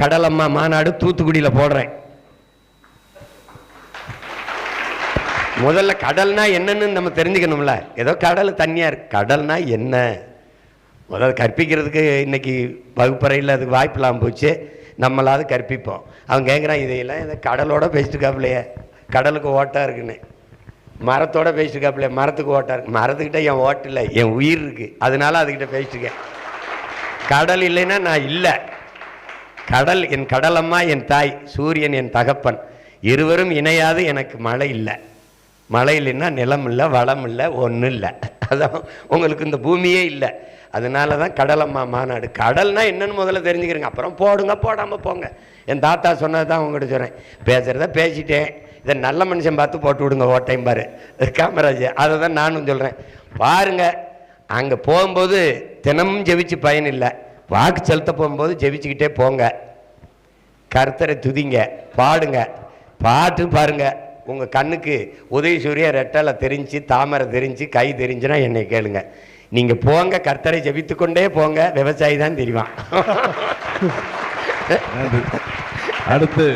கடலம்மா மாநாடு தூத்துக்குடியில் போடுறேன். முதல்ல கடல்னா என்னன்னு நம்ம தெரிஞ்சுக்கணும்ல. ஏதோ கடல் தண்ணியாக இருக்கு. கடல்னா என்ன? முதல்ல கற்பிக்கிறதுக்கு இன்னைக்கு வகுப்பறையில் அதுக்கு வாய்ப்பு இல்லாமல் போச்சு. நம்மளாவது கற்பிப்போம். அவன் கேட்குறான் இதையெல்லாம் இதை கடலோட பேசிட்டுக்காப்புலையே கடலுக்கு ஓட்டாக இருக்குன்னு. மரத்தோட பேசிட்டுக்காப்பிலையே மரத்துக்கு ஓட்டாக இருக்கு. மரத்துக்கிட்ட என் ஓட்டு இல்லை. என் உயிர் இருக்குது அதனால அதுக்கிட்ட பேசிட்டுக்கேன் கடல் இல்லைன்னா நான் இல்லை. கடல் என் கடலம்மா என் தாய் சூரியன் என் தகப்பன். இருவரும் இணையாது எனக்கு மழை இல்லை. மழை இல்லைன்னா நிலம் இல்லை வளம் இல்லை ஒன்றும் இல்லை. அதான் உங்களுக்கு இந்த பூமியே இல்லை. அதனால தான் கடலம்மா மாநாடு. கடல்னா என்னன்னு முதல்ல தெரிஞ்சுக்கிறீங்க. அப்புறம் போடுங்க போடாமல் போங்க. என் தாத்தா சொன்னது தான் உங்கள்கிட்ட சொன்னேன் பேசுகிறத பேசிட்டேன். இதை நல்ல மனுஷன் பார்த்து போட்டு விடுங்க ஓட்டையும் பாரு. காமராஜ் அதை தான் நானும் சொல்கிறேன் பாருங்க அங்கே போகும்போது தினமும் ஜெபிச்சு பயன் இல்லை. வாக்கு செலுத்த போகும்போது ஜெபிச்சுக்கிட்டே போங்க. கருத்தரை துதிங்க பாடுங்க. பாட்டு பாருங்க. உங்கள் கண்ணுக்கு உதவி சூரிய ரெட்டலை தெரிஞ்சு தாமரை தெரிஞ்சு கை தெரிஞ்சுன்னா என்னை கேளுங்க. நீங்கள் போங்க கர்த்தரை ஜபித்து கொண்டே போங்க. விவசாயி தான் தெரியுமா அடுத்து